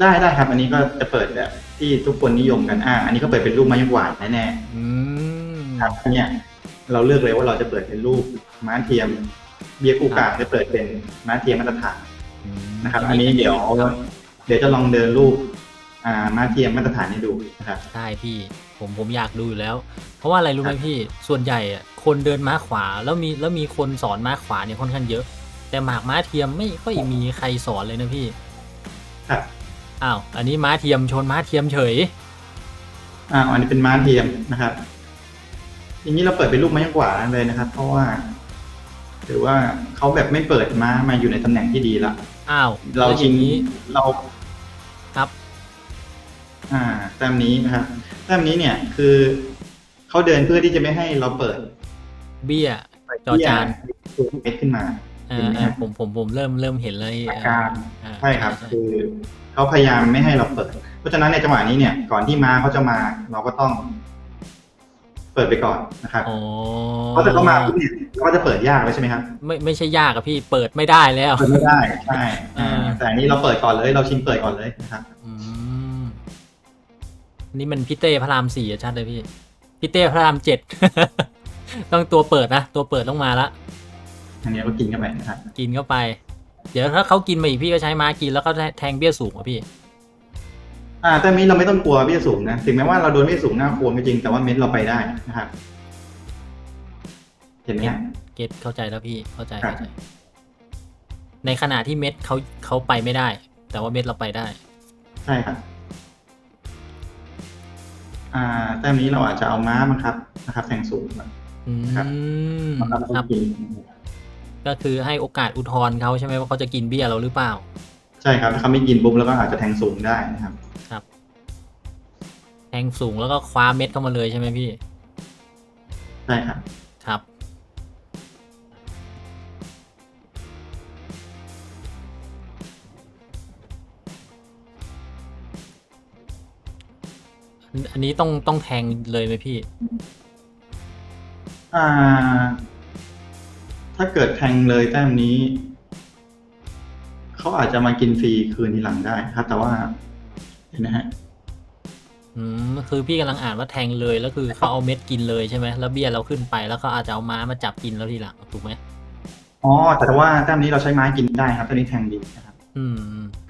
ได้ได้ครับ อันนี้ก็จะเปิดแบบที่ทุกคนนิยมกันอ่าอันนี้ก็เปิดเป็นรูปไม้กวาดแน่อืมๆครับอันเนี้ยเราเลือกเลยว่าเราจะเปิดเป็นรูปม้าเทียม เบี้ยคู่กลางจะเปิดเป็นม้าเทียมมาตรฐานอืมนะครับอันนี้เดี๋ยว เดี๋ยวจะลองเดินรูปอ่าม้าเทียมมาตรฐานให้ดูนะครับ ได้พี่ผมผมอยากดูอยู่แล้ว เพราะว่าอะไรรู้ไหมพี่ส่วนใหญ่อะคนเดินม้าขวาแล้วมีแล้วมีคนสอนม้าขวาเนี่ยค่อนข้างเยอะ แต่หมากม้าเทียมไม่ค่อยมีใครสอนเลยนะพี่ ครับ อ้าว อันนี้ม้าเทียมชนม้าเทียมเฉยอ่าอันนี้เป็นม้าเทียมนะครับ อย่างนี้เราเปิดเป็นรูปไม้กวาดเลยนะครับ เพราะว่าถือว่าเขาแบบไม่เปิดม้ามาอยู่ในตำแหน่งที่ดีละอ้าวเราแล้วอชิงย่างนี้เราครับ อ่าแต้มนี้นะครับแต้มนี้เนี่ยคือเขาเดินเพื่อที่จะไม่ให้เราเปิด เบี้ยจอจานตัวเม็ดขึ้นมาอ่า เห็นไหมอ่าฮะผมผมผมเริ่มเริ่มเห็นเลยอาการอ่าใช่ครับคือเขาพยายามไม่ให้เราเปิด เพราะฉะนั้นในจังหวะนี้เนี่ยก่อนที่ม้าเขาจะมาเราก็ต้อง เปิดไปก่อนนะครับอ๋อเพราะถ้าเขามาปุ๊บเนี่ยเราก็จะเปิดยากเลยใช่ไหมครับไม่ไม่ใช่ยากอะพี่เปิดไม่ได้แล้วเปิดไม่ได้ใช่อ่าอ่าแต่อันนี้เราเปิดก่อนเลย เราชิงเปิดก่อนเลยนะครับอืมนี่มันพี่เต้พระรามสี่อะชัดเลยพี่พี่เต้พระรามเจ็ดต้องตัวเปิดนะตัวเปิดต้องมาละ อันนี้เรากินเข้าไปนะครับกินเข้าไป เดี๋ยวถ้าเขากินมาอีกพี่ก็ใช้ม้ากินแล้วก็แทงเบี้ยสูงอะพี่ อ่าแต่นี้เราไม่ต้องกลัวเบี้ยสูงนะ ถึงแม้ว่าเราโดนเบี้ยสูงหน้าโคนก็จริงแต่ว่าเม็ดเราไปได้นะครับ เห็นไหมฮะ เก็ตเข้าใจแล้วพี่เข้าใจครับเข้าใจ ในขณะที่เม็ดเขาเขาไปไม่ได้ แต่ว่าเม็ดเราไปได้ ใช่ครับ อ่าแต้มนี้เราอาจจะเอาม้าบังคับนะครับ แทงสูงก่อนอืมครับบังคับคเขารับ กินก็คือให้โอกาสอุทธรณ์เขาใช่ไหมว่าเขาจะกินเบี้ยเราหรือเปล่า ใช่ครับถ้าเขาไม่กินปุ๊บแล้วก็อาจจะแทงสูงได้นะครับแทงสูงแล้วก็คว้าเม็ดเข้ามาเลยใช่ไหมพี่ ใช่ครับครับ อันอันนี้ต้องต้องแทงเลยไหมพี่ อ่า ถ้าเกิดแทงเลยแต้มนี้ เขาอาจจะมากินฟรีคืนทีหลังได้ครับ แต่ว่าเห็นนะฮะ อืมคือพี่กำลังอ่านว่าแทงเลยแล้วคือเขาเอาเม็ดกินเลยใช่ไหมแล้วเบี้ยเราขึ้นไปแล้วเขาอาจจะเอาม้ามาจับกินแล้วทีหลังถูกไหมอ๋อแต่ว่าแต้มนี้เราใช้ไม้กินได้ครับแต้มนี้แทงดีนะครับ อืม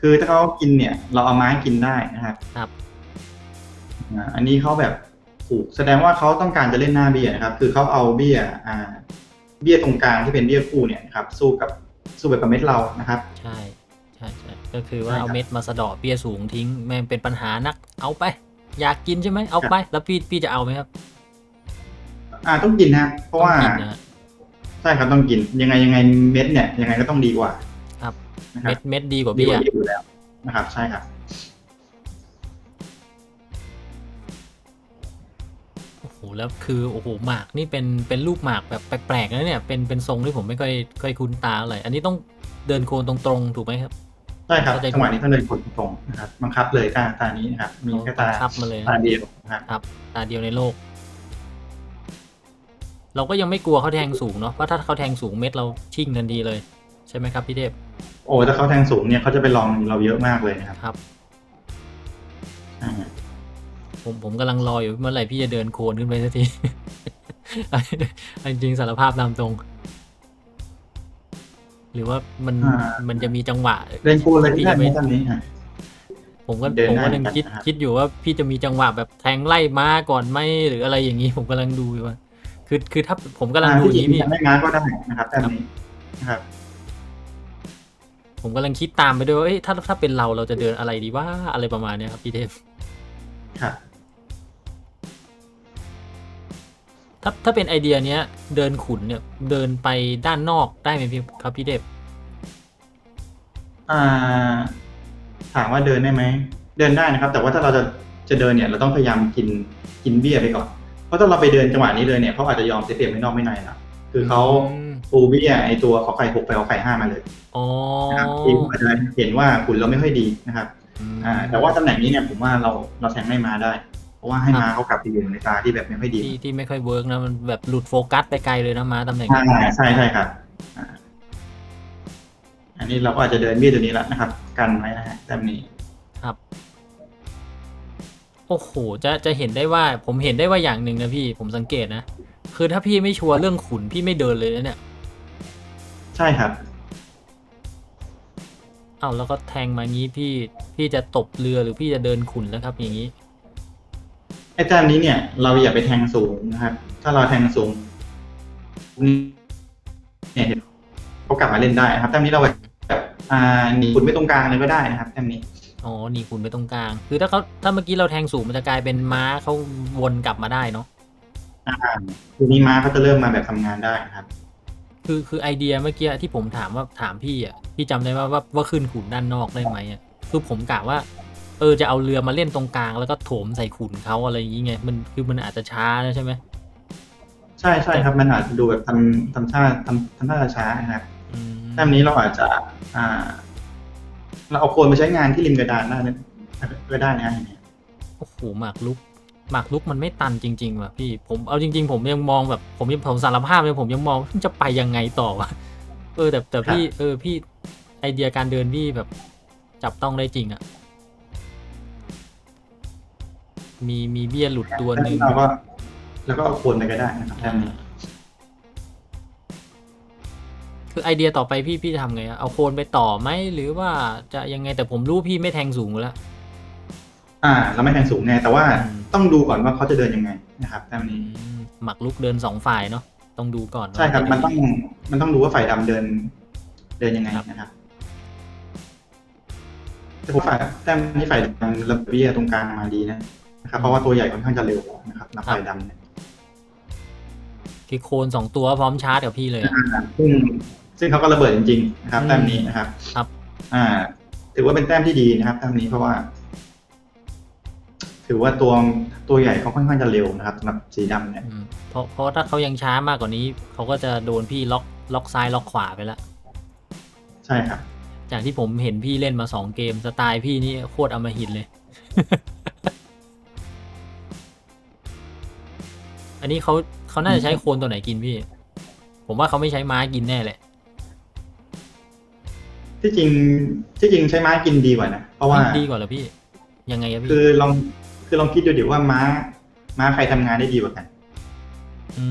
คือถ้าเขากินเนี่ย เราเอาไม้กินได้นะครับครับอ่าอันนี้เขาแบบถูกแสดงว่าเขาต้องการจะเล่นหน้าเบี้ยนะครับ คือเขาเอาเบี้ยอ่า เบี้ยตรงกลางที่เป็นเบี้ยคู่เนี่ยนะครับสู้กับสู้แบบกับเม็ดเรานะครับ ใช่ใช่ใช่ก็คือว่าใช่ครับเอาเม็ดมาสะเดาะเบี้ยสูงทิ้งแม่งเป็นปัญหานัก เอาไป อยากกินใช่ไหมเอาไป แล้วพี่พี่จะเอาไหมครับ อ่าต้องกินนะครับเพราะว่าต้องกินนะฮะใช่ครับต้องกินยังไงยังไงเม็ดเนี่ยยังไงก็ต้องดีกว่า ครับนะครัเม็บดเม็ดดีกว่าดีเบี้กยว่าเบี้ยอยู่แล้วนะครับ ใช่ครับ หแล้วคือโอ้โหหมากนี่เป็นเป็นรูปหมากแบบแปลกๆนะเนี่ยเป็นเป็นทรงที่ผมไม่ค่อยค่อยคุ้นตาเลยอันนี้ต้องเดินโคนตรงๆถูกไหมครับใช่ครับเข้าใจจังหวะนี้ต้องเดินกดตรงๆนะครับบังคับเลยตาตานี้นะครับมีแค่ตาคับมาเลยตาเดียวนะครับครับตาเดียวในโลก เราก็ยังไม่กลัวเขาแทงสูงเนาะเพราะถ้าเขาแทงสูงเม็ดเราชิ่งทันทีเลย ใช่ไหมครับพี่เทพโอ้ถ้าเขาแทงสูงเนี่ยเขาจะไปลองเราเยอะมากเลยนะครับครับอ่า ผมผมกำลังรออยู่เมื่อไหร่พี่จะเดินโคนขึ้นไปสักทีเอาจริงๆสารภาพตามตรง หรือว่ามันมันจะมีจังหวะเล่นคู่เลยพี่ได้จะไหมไม่ตอนนี้อะผมก็เดินผมได้ก็ยังเหมือนกันคิดนะครับคิดอยู่ว่าพี่จะมีจังหวะแบบแทงไล่ม้าก่อนไหมหรืออะไรอย่างนี้ ผมกำลังดูอยู่ว่า คือคือถ้าผมกำลังอ่าดูอที่ย่างจรินี้งพี่ทำให้ม้าก็ได้นะครับแต้มนี้นะครับ ผมกำลังคิดตามไปด้วยว่าเอ้ยถ้าถ้าเป็นเราเราจะเดินอะไรดีว่าอะไรประมาณเนี้ยครับพี่เทพครับ ถ้าถ้าเป็นไอเดียเนี้ยเดินขุนเนี่ยเดินไปด้านนอกได้ไหมพี่ครับพี่เทพอ่า ถามว่าเดินได้ไหม เดินได้นะครับ แต่ว่าถ้าเราจะจะเดินเนี่ยเราต้องพยายามกินกินเบี้ยไปก่อน เพราะถ้าเราไปเดินจังหวะนี้เลยเนี่ยเขาอาจจะยอมเสียเปรียบไม่นอกไม่ในละคือเขาอืมปูเบี้ยไอตัวขอไข่หกไปขอไข่ห้ามาเลยอ๋อนะครับทีมอาจจะเห็นว่าขุนเราไม่ค่อยดีนะครับ อ่า แต่ว่าตำแหน่งนี้เนี่ยผมว่าเราเราแทงให้มาได้ เพราะว่าให้มาเขากลับไปอยู่ในตาที่แบบไม่ค่อยดีที่ที่ไม่ค่อยเวิร์กนะมันแบบหลุดโฟกัสไปไกลเลยนะม้าตำแหน่งใช่นี้ใช่ใช่ครับอ่าอันนี้เราก็อาจจะเดินเบี้ยตัวนี้แล้วนะครับ กันไว้นะฮะแบบนี้ครับโอ้โหจะจะเห็นได้ว่าผมเห็นได้ว่าอย่างหนึ่งนะพี่ผมสังเกตนะคือถ้าพี่ไม่ชัวร์เรื่องขุนพี่ไม่เดินเลยนะเนี่ย ใช่ครับเอ้าแล้วก็แทงมางี้พี่พี่จะตบเรือหรือพี่จะเดินขุนแล้วครับอย่างนี้ ไอ้แต้มนี้เนี่ย เราอย่าไปแทงสูงนะครับ ถ้าเราแทงสูงเนี่ยเขากลับมาเล่นได้นะครับแต้มนี้เราแบบอ่าหนีขุนไปตรงกลางเลยก็ได้นะครับแต้มนี้อ๋อนี่ขุนไปตรงกลาง คือถ้าเขาถ้าเมื่อกี้เราแทงสูงมันจะกลายเป็นม้าเขาวนกลับมาได้เนาะอ่าทีนี้ม้าเขาจะเริ่มมาแบบทำงานได้ครับ คือคือไอเดียเมื่อกี้ที่ผมถามว่าถามพี่อะพี่จำได้ว่าว่าว่าขึ้นขุนด้านนอกได้ไหมอะคือผมกะว่า เออจะเอาเรือมาเล่นตรงกลางแล้วก็โถมใส่ขุนเขาอะไรอย่างงี้ไงมันคือมันอาจจะช้านะใช่ไหมใช่ใช่ครับมันอาจจะดูแบบทำทำท่าทำทำท่าช้านะครับอืมแต้มนี้เราอาจจะอ่า เราเอาโคนมาใช้งานที่ริมกระดานได้นะก็ได้นะอย่างเงี้ยโอ้โหหมากลุกหมากลุกมันไม่ตันจริง ๆ ว่ะพี่ผมเอาจริง ๆ ผมยังมองแบบผมยังผมสารภาพเลยผมยังมองมันจะไปยังไงต่อวะเออแต่แต่พี่ เออพี่ไอเดียการเดินพี่แบบจับต้องได้จริงอะ มีมีเบี้ยหลุดตัวหนึ่งเราก็แล้วก็เอาโคนไปก็ได้นะครับแต้มนี้คือไอเดียต่อไปพี่พี่จะทำไงอะเอาโคนไปต่อไหมหรือว่าจะยังไงแต่ผมรู้พี่ไม่แทงสูงอยู่แล้วอ่าเราไม่แทงสูงแน่แต่ว่าอืมต้องดูก่อนว่าเขาจะเดินยังไงนะครับแต้มอืนี้มหมักลุกเดินสองฝ่ายเนาะต้องดูก่อนว่าใช่ครับจะมันต้องมันต้องดูว่าฝ่ายดำเดิน เดินยังไงครับนะครับแต่ผมฝ่ายแต้มนี้ฝ่ายดำระเบียตรงกลางมาดีนะ นะครับเพราะว่าตัวใหญ่ค่อนข้างจะเร็วนะครับนับฝ่ายดำเนี่ยคือโคนสองตัวพร้อมชาร์จกับพี่เลยอะอ่าซึ่งซึ่งเขาก็ระเบิดจริงๆนะครับอืม แต้มนี้นะครับ ครับ อ่า ถือว่าเป็นแต้มที่ดีนะครับแต้มนี้เพราะว่า ถือว่าตัวตัวใหญ่เขาค่อนข้างจะเร็วนะครับสำหรับสีดำเนี่ย อืมเพราะเพราะถ้าเขายังช้ามากกว่านี้ เขาก็จะโดนพี่ล็อกล็อกซ้ายล็อกขวาไปแล้วใช่ครับ จากที่ผมเห็นพี่เล่นมาสองเกมสไตล์พี่นี่โคตรอมหินเลย อันนี้เขาเขาน่าจะใช้โคนตัวไหนกินพี่ ผมว่าเขาไม่ใช้ม้ากินแน่แหละที่จริงที่จริงใช้ม้ากินดีกว่านะเพราะว่าดีกว่าเหรอพี่ ยังไงอะพี่คือลองคือลองคิดดูดิว่าม้า ม้าใครทำงานได้ดีกว่ากัน อื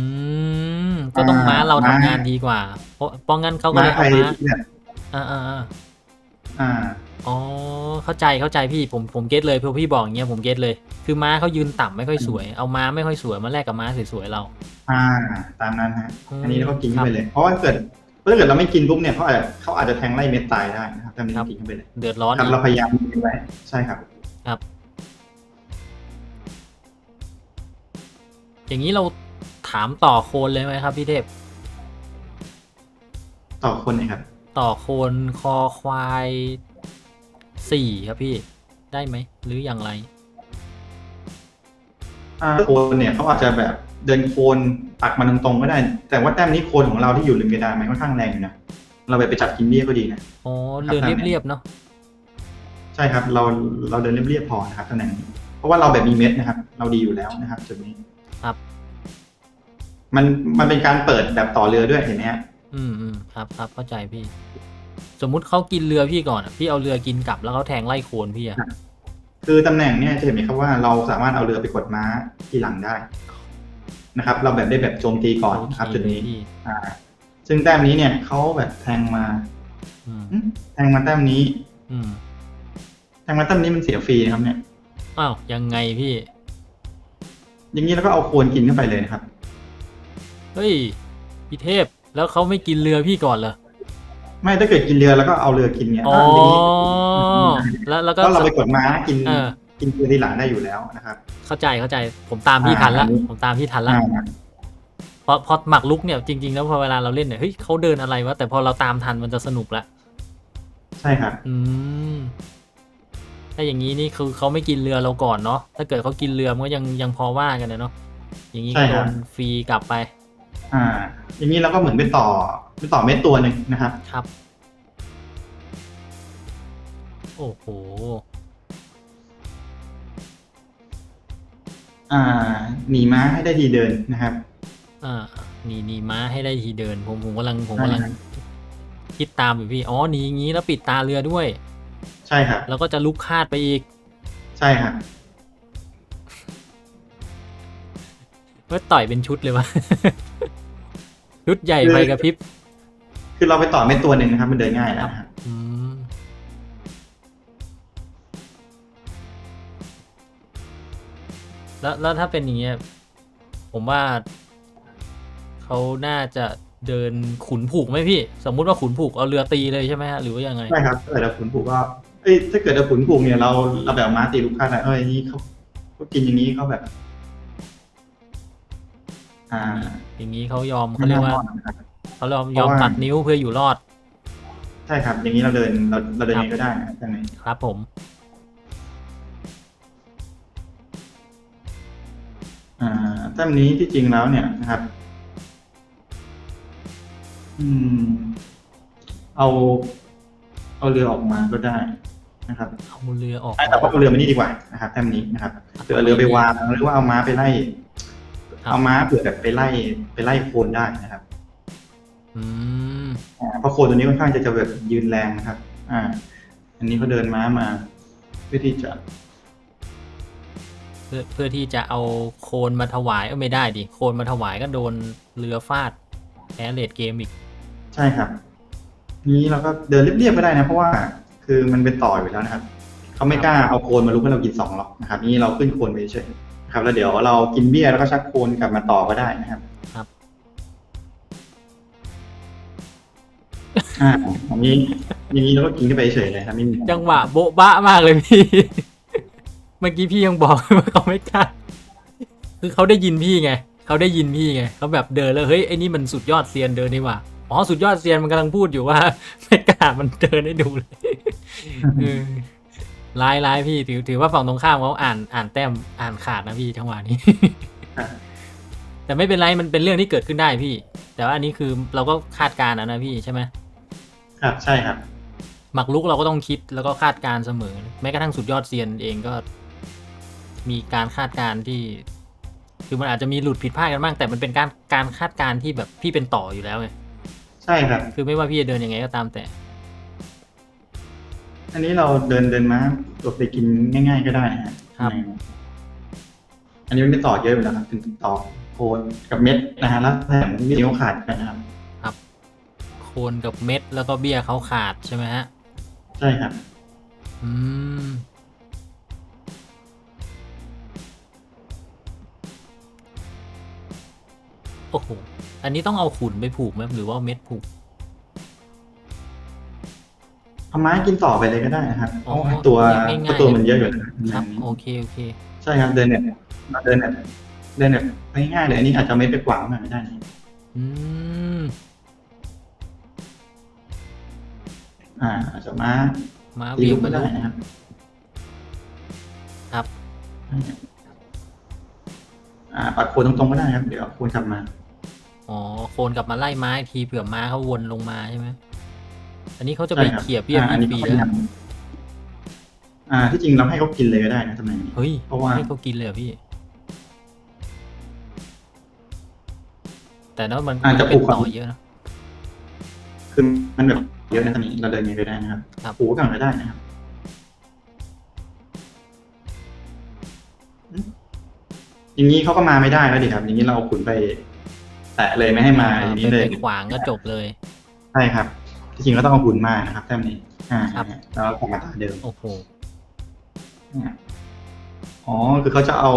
มก็ต้องม้าเราทำม้างานดีกว่า เพราะเพราะงั้นเขาก็ม้าเลยใครเอาม้าที่แบบอ่าอ่าอ่า อ่าอ๋อเข้าใจเข้าใจพี่ผมผมเก็ตเลยพอพี่บอกอย่างเงี้ยผมเก็ตเลย คือม้าเขายืนต่ำไม่ค่อยสวยเอาม้าไม่ค่อยสวยมาแลกกับม้าสวยๆเรา อ่า ตามนั้นฮะอืมอันนี้เราก็กินครัเข้าบไปเลย เพราะว่าเกิดถ้าเกิดเราไม่กินปุ๊บเนี่ยเขาอาจจะเขาอาจจะแทงไล่เม็ดตายได้นะครับแต่นี้ครับกินเข้าไปเลยเดือดร้อนครับอีกเราพยายามกินไว้ใช่ครับ อย่างนี้เราถามต่อโคนเลยไหมครับพี่เทพ ต่อคนนะครับ ต่อโคนคอควาย สี่ครับพี่ได้ไหม หรืออย่างไรอ่าโคนเนี่ยเขาอาจจะแบบเดินโคนปักมาตรงๆก็ได้ แต่ว่าแต้มนี้โคนของเราที่อยู่ริมกระดานมันค่อนข้างแรงอยู่นะเราแบบไปจับกินเบี้ยก็ดีนะ อ๋อเดินครับเรียบๆเนาะใช่ครับเราเราเดินเรียบๆพอนะครับตำแหน่งนี้เพราะว่าเราแบบมีเม็ดนะครับ เราดีอยู่แล้วนะครับจุดนี้ครับ มันมันเป็นการเปิดแบบต่อเรือด้วยเห็นไหมฮะอืมอืมครับครับเข้าใจพี่ สมมุติเขากินเรือพี่ก่อนอะพี่เอาเรือกินกลับแล้วเขาแทงไล่โคนพี่อะคือตำแหน่งเนี่ยจะเห็นไหมครับว่าเราสามารถเอาเรือไปกดม้าทีหลังได้นะครับ เราแบบได้แบบโจมตีก่อนนะครับจุดนี้พี่อ่า ซึ่งแต้มนี้เนี่ยเขาแบบแทงมาอืมอืมแทงมาแต้มนี้ อืมแทงมาแต้มนี้มันเสียฟรีนะครับ เนี่ยอ้าวยังไงพี่ อย่างนี้แล้วก็เอาโคนกินเข้าไปเลยนะครับ เฮ้ยพี่เทพแล้วเขาไม่กินเรือพี่ก่อนเหรอ ไม่ถ้าเกิดกินเรือแล้วก็เอาเรือกินเนี่ยอ๋ออ่าอย่างนี้แล้วแล้วก็ก็เราไปกดม้ากินเออ กินเรือทีหลังได้อยู่แล้วนะครับ เข้าใจเข้าใจผมตามพี่ทันละอ่าผมตามพี่ทันละอ่าเพราะเพราะหมักลุกเนี่ยจริงๆแล้วพอเวลาเราเล่นเนี่ยเฮ้ยเขาเดินอะไรวะแต่พอเราตามทันมันจะสนุกละใช่ครับอืมถ้าอย่างนี้นี่คือเขาไม่กินเรือเราก่อนเนาะถ้าเกิดเขากินเรือมันก็ยังยังพอว่ากันนะเนาะอย่างนี้ใช่ก็คโดรับนฟรีกลับไป อ่าอย่างนี้เราก็เหมือนไปต่อไป ต่อเม็ดตัวหนึ่งนะครับ ครับ โอ้โห อ่า หนีม้าให้ได้ทีเดินนะครับ อ่าหนีหนีม้าให้ได้ทีเดิน ผมผมกำลังผมใช่กำลังครับคิดตามอยู่พี่ อ๋อหนีอย่างนี้แล้วปิดตาเรือด้วย ใช่ครับ แล้วก็จะลุกคาดไปอีก ใช่ครับว่าต่อยเป็นชุดเลยวะ ชุดใหญ่ไฟกระพริบ คือเราไปต่อเม็ดตัวหนึ่งนะครับ มันเดินง่ายแล้วนะครับอืมแล้วแล้วถ้าเป็นอย่างเงี้ยผมว่าเขาน่าจะเดินขุนผูกไหมพี่ สมมุติว่าขุนผูกเอาเรือตีเลยใช่ไหมฮะหรือว่ายังไง ใช่ครับถ้าเกิดเราขุนผูกก็เอ้ยถ้าเกิดเราขุนผูกเนี่ยเราเราแบบม้าตีลูกค้าได้เอ้ยนี่เขาเขากินอย่างนี้เขาแบบ อ่า อย่างนี้เขายอมเขาเรียกว่า ไม่น่นะครับ เขายอมเพยอราะมว่าตัดนิ้วเพื่ออยู่รอด ใช่ครับ อย่างนี้เราเดินเราเราเดินยังไงก็ได้นะครับใช่ไหมครับผม อ่าแต้มนี้ที่จริงแล้วเนี่ยนะครับ อืม เอา เอาเรือออกมาก็ได้นะครับเอาเรือออก แต่ว่าเอาเรือมานี่ดีกว่านะครับแต้มนี้นะครับคือเอาเรือไปวางหรือว่าเอาม้าไปไล่ เอาม้าเผื่อแบบไปไล่ไปไล่โคลนได้นะครับอืมอ่า เพราะโคลนตัวนี้ค่อนข้างจะจะแบบยืนแรงนะครับ อ่า อันนี้เขาเดินม้ามา เพื่อที่จะ เพื่อเพื่อที่จะเอาโคนมาถวายเออไม่ได้ดิโคนมาถวายก็โดนเรือฟาดแพ้เลดเกมอีก ใช่ครับ นี้เราก็เดินเรียบๆก็ได้นะ เพราะว่า คือมันเป็นต่ออยู่แล้วนะครับเขาไม่กล้าเอาโคลนมาลุกให้เรากินสองหรอกนะครับ นี่เราขึ้นโคลนไปเฉยนะครับ แล้วเดี๋ยวเรากินเบี้ยแล้วก็ชักโคลนกลับมาต่อก็ได้นะครับ ครับ อ่าอย่างนี้อย่างนี้เราก็กินกันไปเฉยเลยครับไม่มีจังหวะโบ๊ะบะมากเลยพี่ เมื่อกี้พี่ยังบอกว่าเขาไม่กล้าคือเขาได้ยินพี่ไงเขาได้ยินพี่ไงเขาแบบเดินแล้วเฮ้ยไอ้นี่มันสุดยอดเซียนเดินนี่หว่าอ๋อสุดยอดเซียนมันกำลังพูดอยู่ว่าไม่กล้ามันเดินให้ดูเลยเออร้ายร้ายพี่ถือถือว่าฝั่งตรงข้ามเขาอ่านอ่านแต้มอ่านขาดนะพี่จังหวะนี้ครับแต่ไม่เป็นไรมันเป็นเรื่องที่เกิดขึ้นได้พี่ แต่ว่าอันนี้คือเราก็คาดการณ์นะนะพี่ใช่ไหม ครับใช่ครับ หมักลุกเราก็ต้องคิดแล้วก็คาดการณ์เสมอ แม้กระทั่งสุดยอดเซียนเองก็ มีการคาดการณ์ที่ คือมันอาจจะมีหลุดผิดพลาดกันบ้างแต่มันเป็นการการคาดการณ์ที่แบบพี่เป็นต่ออยู่แล้วไงใช่ครับ คือไม่ว่าพี่จะเดินยังไงก็ตามแต่ อันนี้เราเดินเดินม้าตัวไปกินง่าย ๆ ก็ได้นะฮะครับ อันนี้มันไม่ต่อเยอะอยู่แล้วครับเป็นต่อโคนกับเม็ดนะฮะแล้วแถมมีนิ้วขาดกันนะครับโคนกับเม็ดแล้วก็เบี้ยเขาขาดใช่ไหมฮะ ใช่ครับ อืม โอ้โห อันนี้ต้องเอาขุนไปผูกไหมหรือว่าเอาเม็ดผูก เอาไม้กินต่อไปเลยก็ได้นะครับเพอ๋อราะว่าตัวง่ายๆ ตัวมันเยอะอยู่นะครับ โอเค โอเค ใช่ครับเดินเนี่ยเราเดินเนี่ยเดินเนี่ยง่ายๆเลยอันนี้อาจจะไม่ไปกวางหน่อยไม่ได้นะอืม อ่าอาจจะม้ามาตีเบี่ยลูงกมาก็ลูได้กนะครับครับ อ่าปัดโคนตรงๆก็ได้ครับ เดี๋ยวโคนกลับมา อ๋อโคนกลับมาไล่ม้าอีกทีเผื่อม้าเขาวนลงมาใช่ไหมอันนี้เขาจะไปใช่ครับเขี่ยเบี้ยอ่าอันนี้ฟรีเขาๆพยาแล้ยาวมอ่า ที่จริงเราให้เขากินเลยก็ได้นะตำแหน่งนี้ เฮ้ยเพราะว่า ให้เขากินเลยเหรอพี่ แต่นั้นมันอาจจะเป็นปลูกต่อความเยอะนะคือมันแบบ เยอะนะตำแหน่งนี้เราเดินยังไงก็ได้นะครับครับ หูกันก็ได้นะครับอืมอย่างนี้เขาก็มาไม่ได้แล้วดิครับ อย่างนี้เราเอาขุนไปแตะเลยไม่ให้มาอย่างนี้เลยไปขวางก็จบเลย ใช่ครับที่จริงก็ต้องเอาหุ่นมานะครับแต้มนี้ อ่าครับ แล้วกลับมาตาเดิมโอ้โหอ่าอ๋อคือเขาจะเอา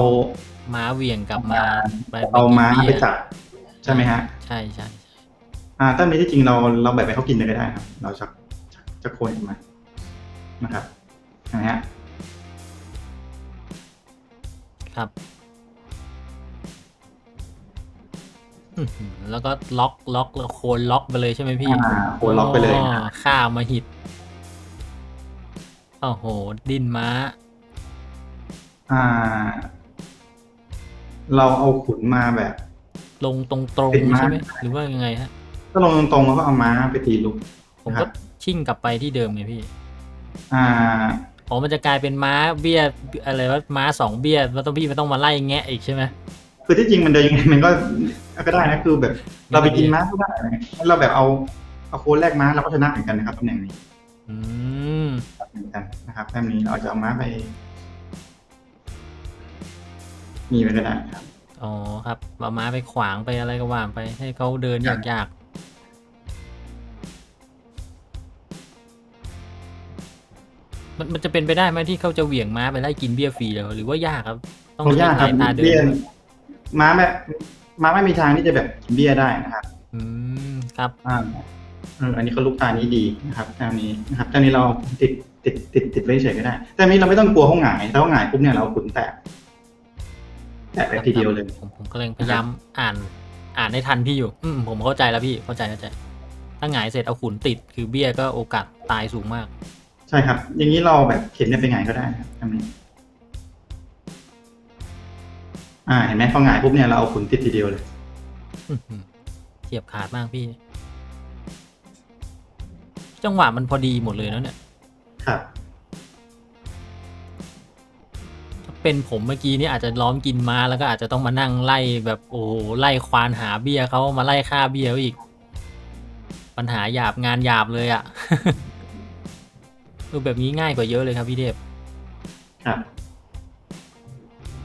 ม้าเหวี่ยงกลับมาไปเอาม้ากินไปเบี้ยจับใช่ไหมฮะ ใช่ใช่ อ่าแต้มนี้ที่จริงเราเราแบบไปเขากินเลยก็ได้ครับ เราจะจะจะโคนออกมานะครับนะฮะครับอื้อหือแล้วก็ล็อกล็อกแล้วโคนล็อกไปเลยใช่ไหมพี่อ่าโคนล็อกไปเลยอ๋อข้ามาหิดโอ้โห ดิ้นม้า อ่า เราเอาขุนมาแบบ ลงตรงตรงเป็นๆม้าใช่ไหมหรือว่ายังไงฮะ ก็ลงตรงๆแล้วก็เอาม้าไปตีลูกผมครัก็บชิ่งกลับไปที่เดิมไงพี่อ่า อ๋อมันจะกลายเป็นม้าเบี้ยอะไรว่าม้าสองเบี้ยแล้วต้องพี่มันต้องมาไล่แงะอีกใช่ไหม คือที่จริงมันเดินยังไงมันก็ก็ได้นะคือแบบ เราไปกินม้าก็ได้นะเราแบบเอาเอาโคนแรกม้าเราก็ชนะเหมือนกันนะครับตำแหน่งนี้อืม เหมือนกันนะครับแต้มนี้เราจะเอาม้าไปมีไปก็ได้ครับ อ๋อครับเอาม้าไปขวางไปอะไรก็ว่างไปให้เขาเดินครับยาก มันมันจะเป็นไปได้ไหมที่เขาจะเหวี่ยงม้าไปไล่กินเบี้ยฟรีเลยหรือว่ายากครับ ต้องเขายากครับใช้สายตาเดิเบี้ยนม้าไม่ม้าไม่มีทางที่จะแบบกินเบี้ยได้นะครับอืมครับอ่าเอออันนี้เขาลูกตานี้ดีนะครับแต้มนี้นะครับแต้มนี้เราติดติดติดติดไว้เฉยก็ได้ แต้มนี้เราไม่ต้องกลัวเขาหงายถ้าเขาหงายปุ๊บเนี่ยเราขุนแตกแตกไปทีเดียวเลยผมผมกำลังพยายามอ่านอ่านให้ทันพี่อยู่ อืมผมเข้าใจแล้วพี่เข้าใจเข้าใจ ถ้าหงายเสร็จเอาขุนติดคือเบี้ยก็โอกาสตายสูงมาก ใช่ครับ อย่างนี้เราแบบเข็นเนี่ยไปหงายก็ได้ครับแต้มนี้อ่า เห็นไหมพอหงายปุ๊บเนี่ยเราเอาขุนติดทีเดียวเลยอื้อหือเทียบขาดมากพี่ จังหวะมันพอดีหมดเลยแล้วเนี่ย ครับถ้าเป็นผมเมื่อกี้นี่อาจจะล้อมกินม้าแล้วก็อาจจะต้องมานั่งไล่แบบโอ้โหไล่ควานหาเบี้ยเขามาไล่ฆ่าเบี้ยเขาอีก ปัญหาหยาบงานหยาบเลยอะ่ะเออแบบนี้ง่ายกว่าเยอะเลยครับพี่เทพครับ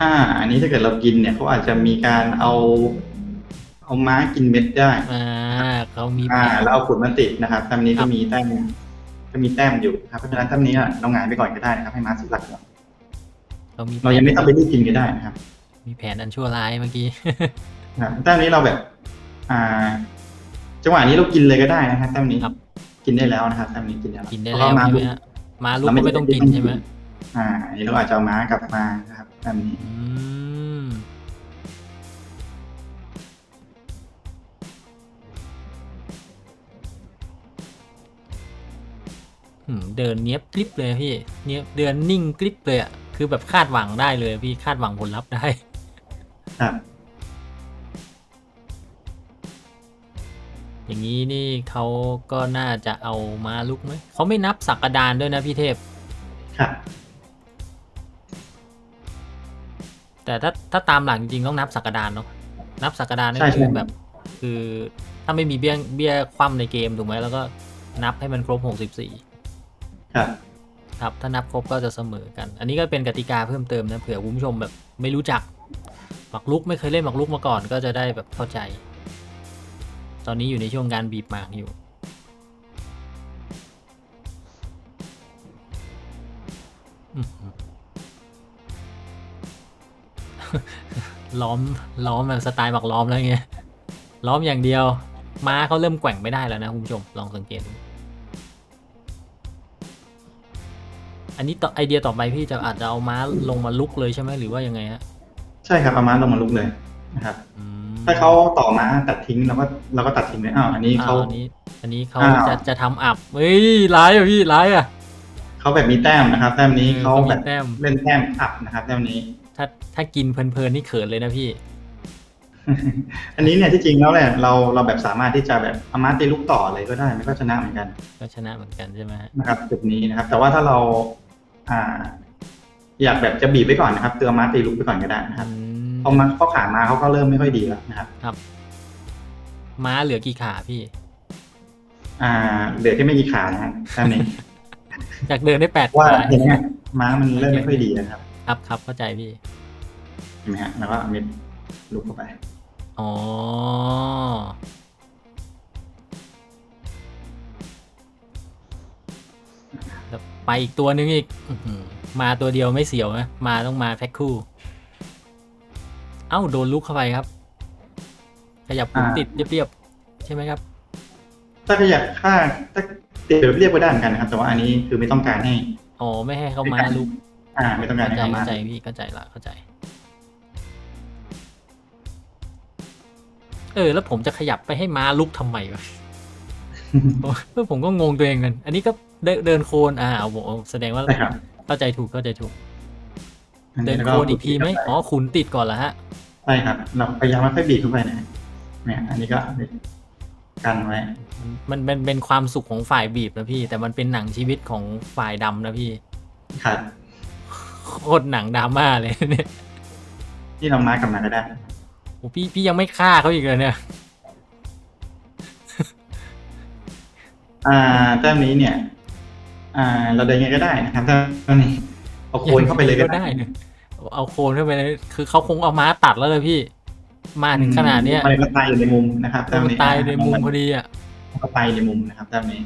อ่า อันนี้ถ้าเกิดเรากินเนี่ยเขาอาจจะมีการเอาเอาม้ากินเม็ดได้อ่าเขามีแผอ่านแล้วเอาขุนมาติดนะครับแต้มนี้ครัก็บมีแต้มก็มีแต้มอยู่ครับเพราะฉะนั้นแต้มนี้อะเราหงายไปก่อนก็ได้นะครับ ให้ม้าสุดหลักก่อนเขามีแผเรานยังไม่ต้องไปรีบกินก็ได้นะครับ มีแผนอันชั่วร้ายเมื่อกี้นะครับแต้มนี้เราแบบ อ่า จังหวะนี้เรากินเลยก็ได้นะครับแต้มนี้ครับกินได้แล้วนะครับแต้มนี้กินได้แล้วกินได้เพแล้วราะาใช่ไหมลุกฮะ ม้าลุกก็ไม่ต้องกินใช่ไหมอ่าอันนี้เราอาจจะเอาม้ากลับมานะครับแต้มนี้อืมอืมเดินเนี้ยบกริบเลยพี่ เนี้ยบเดินนิ่งกริบเลยอะ คือแบบคาดหวังได้เลยพี่คาดหวังผลลัพธ์ได้ ครับ อย่างนี้นี่เขาก็น่าจะเอามาลุกไหมเขาไม่นับสักกระดานด้วยนะพี่เทพ ครับ แต่ถ้าถ้าตามหลังจริงๆต้องนับสักกระดานเนาะนับสักกระดานนี่ใช่คือใช่ แบบ คือถ้าไม่มีเบี้ยเบี้ยคว่ำในเกมถูกไหมแล้วก็นับให้มันครบ 64 ครับ ครับ ถ้านับครบก็จะเสมอกัน อันนี้ก็เป็นกติกาเพิ่มเติมนะเผื่อคุณผู้ชมแบบไม่รู้จักหมักลุกไม่เคยเล่นหมักลุกมาก่อนก็จะได้แบบเข้าใจต อนนี้อยู่ในช่วงการบีบหมากอยู่อื้อหือล้อมล้อมแบบสไตล์หมักล้อมแล้วไงล้อมอย่างเดียว ม้าเขาเริ่มแกว่งไม่ได้แล้วนะคุณผู้ชมลองสังเกตดูอันนี้ต่อไอเดียต่อไปพี่จะอาจจะเอาม้าลงมาลุกเลยใช่ไหมหรือว่ายังไงฮะใช่ครับเอาม้าลงมาลุกเลยนะครับ อืม ถ้าเขาต่อม้าตัดทิ้งเราก็เราก็ตัดทิ้งเลยอ้าวอันนี้เขาอ่อันนี้ อันนี้เขาอ้าว จะจะทำอับเฮ้ยร้ายอะพี่ร้ายอะ เขาแบบมีแต้มนะครับ แต้มนี้เออเขาเขามีแบบแต้ม เล่นแต้มอัพนะครับ แต้มนี้ ถ้าถ้ากินเพลินๆนี่เขินเลยนะพี่ อันนี้เนี่ยที่จริงแล้วแหละเราเราแบบสามารถที่จะแบบเอาม้าตีลูกต่อเลยก็ได้มันก็ชนะเหมือนกันก็ชนะเหมือนกันใช่ไหมฮะนะครับจุดนี้นะครับ แต่ว่าถ้าเราอ่า อยากแบบจะบีบไว้ก่อนนะครับเตือม้าตีลูกไปก่อนก็ได้นะครับ อืม พอมาพอขามาเขาก็เริ่มไม่ค่อยดีแล้วนะครับ ม้าเหลือกี่ขาพี่ อ่า เหลือแค่ไม่กี่ขานะฮะแต้มนี้อยากเดินได้แปดว่าขาเห็นไหมฮะม้ามันเริ่มไม่ค่อยดีนะครับ ครับครับเข้าใจพี่เห็นไหมฮะแล้วก็เอาเม็ดลูกเข้าไปอ๋อแล้วไปอีกตัวนึงอีกอื้อหือมาตัวเดียวไม่เสียวนะมาต้องมาแพ็คคู่ เอ้าโดนลุกเข้าไปครับ ขยับผมติดเรียบๆใช่ไหมครับ ถ้าขยับค่าถ้าเดี๋ยวเรียกว่าได้เหมือนกันนะครับ แต่ว่าอันนี้คือไม่ต้องการให้ อ๋อไม่ให้เขามาลุก อ่า ไม่ต้องการเข้าให้ใจเขามาเข้าใจพี่เข้าใจละเข้าใจ เออ แล้วผมจะขยับไปให้ม้าลุกทำไมวะเออผมก็งงตัวเองกัน อันนี้ก็เดินเดินโคนอ่าเอาเอาแสดงว่าใช่ครับเข้าใจถูกเข้าใจถูกอัเดินแล้วโคนอีกทีไหมอ๋อขุนติดก่อนละฮะ ใช่ครับ เราพยายามไม่ค่อยบีบเข้าไปนะเนี่ย อันนี้ก็กันไว้ มันมันเป็นความสุขของฝ่ายบีบนะพี่ แต่มันเป็นหนังชีวิตของฝ่ายดำนะพี่ ครับโคตรหนังดราม่าเลยเนี่ยที่เรามากลับมาก็ได้โอ้พี่พี่ยังไม่ฆ่าเขาอีกเลยเนี่ย อ่าแต้มนี้เนี่ย อ่า เราเดินยังไงก็ได้นะครับแต้มนี้เอาโคนเข้าไปเลยก็ได้ เนี่ยเอาโคนเข้าไปเลยคือเขาคงเอาม้าตัดแล้วเลยพี่ มาถึงขนาดเนี้ยมันก็ตายอยู่ในมุมนะครับเออมันตายในมุมพอดีอะมันก็ตายในมุมนะครับด้านนี้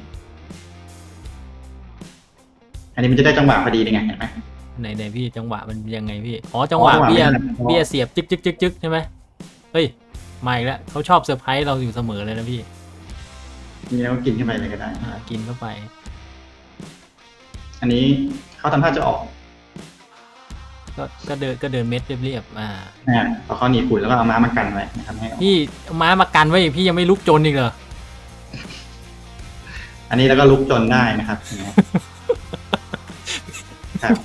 อันนี้มันจะได้จังหวะพอดีเลยไงเห็นไหมไหนไหนพี่จังหวะมันยังไงพี่อ๋อจังหวะอ๋อจังหวะเบี้ยไม่ถนัดเบี้ยเสียบจึ๊กจึ๊กจึ๊กจึ๊กใช่ไหมเฮ้ยมาอีกแล้วเขาชอบเซอร์ไพรส์เราอยู่เสมอเลยนะพี่นี่เราก็กินขึ้นไปเลยก็ได้อ่ากินเข้าไป อันนี้เขาทำท่าจะออก ก็ก็เดินก็เดินเม็ดเรียบๆอ่านะพอเขาหนีฝุ่นแล้วก็เอาม้ามากันไว้นะครับให้ออกพี่เอาม้ามากันไว้อีกพี่ยังไม่ลุกจนอีกเหรออันนี้แล้วก็ลุกจนได้นะครับเห็นไหมครับ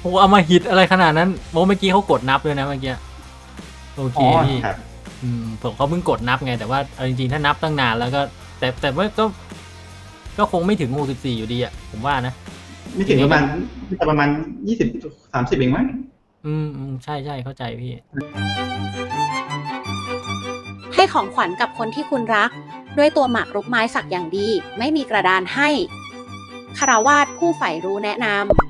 โอ้เอามาหิตอะไรขนาดนั้นโอ้เมื่อกี้เขากดนับเลยนะเมื่อกี้โอเคอ๋อพี่ครับ อืมผมเขาเพิ่งกดนับไง แต่ว่าเอาจริงๆถ้านับตั้งนานแล้วก็ แต่แต่ว่าก็ ก็คงไม่ถึง64อยู่ดีอะผมว่านะ ไม่ถึงประมาณจะประมาณยี่สิบสามสิบเองมั้งอืมอืมใช่ใช่เข้าใจพี่ ให้ของขวัญกับคนที่คุณรัก ด้วยตัวหมากรุกไม้สักอย่างดี ไม่มีกระดานให้คาราวาสผู้ใฝ่รู้แนะนำ